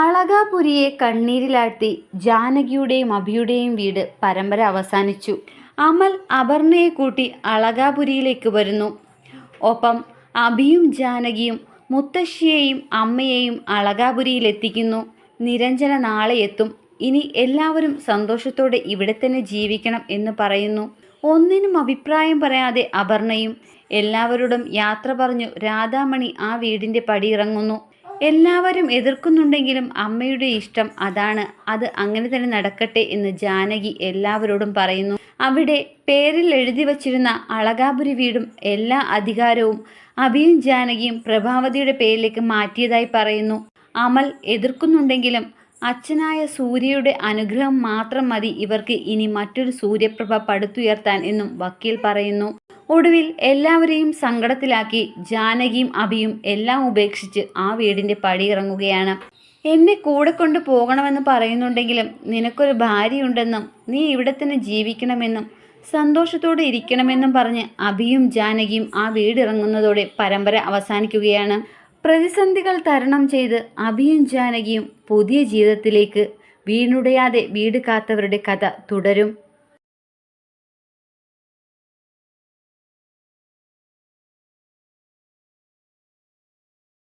അളകാപുരിയെ കണ്ണീരിലാഴ്ത്തി ജാനകിയുടെയും അഭിയുടെയും വീട് പരമ്പര അവസാനിച്ചു. അമൽ അപർണയെ കൂട്ടി അളകാപുരിയിലേക്ക് വരുന്നു. ഒപ്പം അഭിയും ജാനകിയും മുത്തശ്ശിയെയും അമ്മയെയും അളകാപുരിയിലെത്തിക്കുന്നു നിരഞ്ജന നാളെ എത്തും. ഇനി എല്ലാവരും സന്തോഷത്തോടെ ഇവിടെ തന്നെ ജീവിക്കണം എന്ന് പറയുന്നു. ഒന്നിനും അഭിപ്രായം പറയാതെ അപർണയും എല്ലാവരോടും യാത്ര പറഞ്ഞു രാധാമണി ആ വീടിന്റെ പടിയിറങ്ങുന്നു. എല്ലാവരും എതിർക്കുന്നുണ്ടെങ്കിലും അമ്മയുടെ ഇഷ്ടം അതാണ്. അത് അങ്ങനെ തന്നെ നടക്കട്ടെ എന്ന് ജാനകി എല്ലാവരോടും പറയുന്നു. അവിടെ പേരിൽ എഴുതി വച്ചിരുന്ന അളകാപുരി വീടും എല്ലാ അധികാരവും അഭിയും ജാനകിയും പ്രഭാവതിയുടെ പേരിലേക്ക് മാറ്റിയതായി പറയുന്നു. അമൽ എതിർക്കുന്നുണ്ടെങ്കിലും അച്ഛനായ സൂര്യയുടെ അനുഗ്രഹം മാത്രം മതി. ഇവർക്ക് ഇനി മറ്റൊരു സൂര്യപ്രഭ പടുത്തുയർത്താൻ എന്നും വക്കീൽ പറയുന്നു. ഒടുവിൽ എല്ലാവരെയും സങ്കടത്തിലാക്കി ജാനകിയും അഭിയും എല്ലാം ഉപേക്ഷിച്ച് ആ വീടിന്റെ പടിയിറങ്ങുകയാണ് എന്നെ കൂടെ കൊണ്ട് പോകണമെന്ന് പറയുന്നുണ്ടെങ്കിലും നിനക്കൊരു ഭാര്യയുണ്ടെന്നും നീ ഇവിടെ തന്നെ ജീവിക്കണമെന്നും സന്തോഷത്തോടെ ഇരിക്കണമെന്നും പറഞ്ഞ് അഭിയും ജാനകിയും ആ വീടിറങ്ങുന്നതോടെ പരമ്പര അവസാനിക്കുകയാണ്. പ്രതിസന്ധികൾ തരണം ചെയ്ത് അഭിയും ജാനകിയും പുതിയ ജീവിതത്തിലേക്ക് വീണുടയാതെ വീട് കാത്തവരുടെ കഥ തുടരും.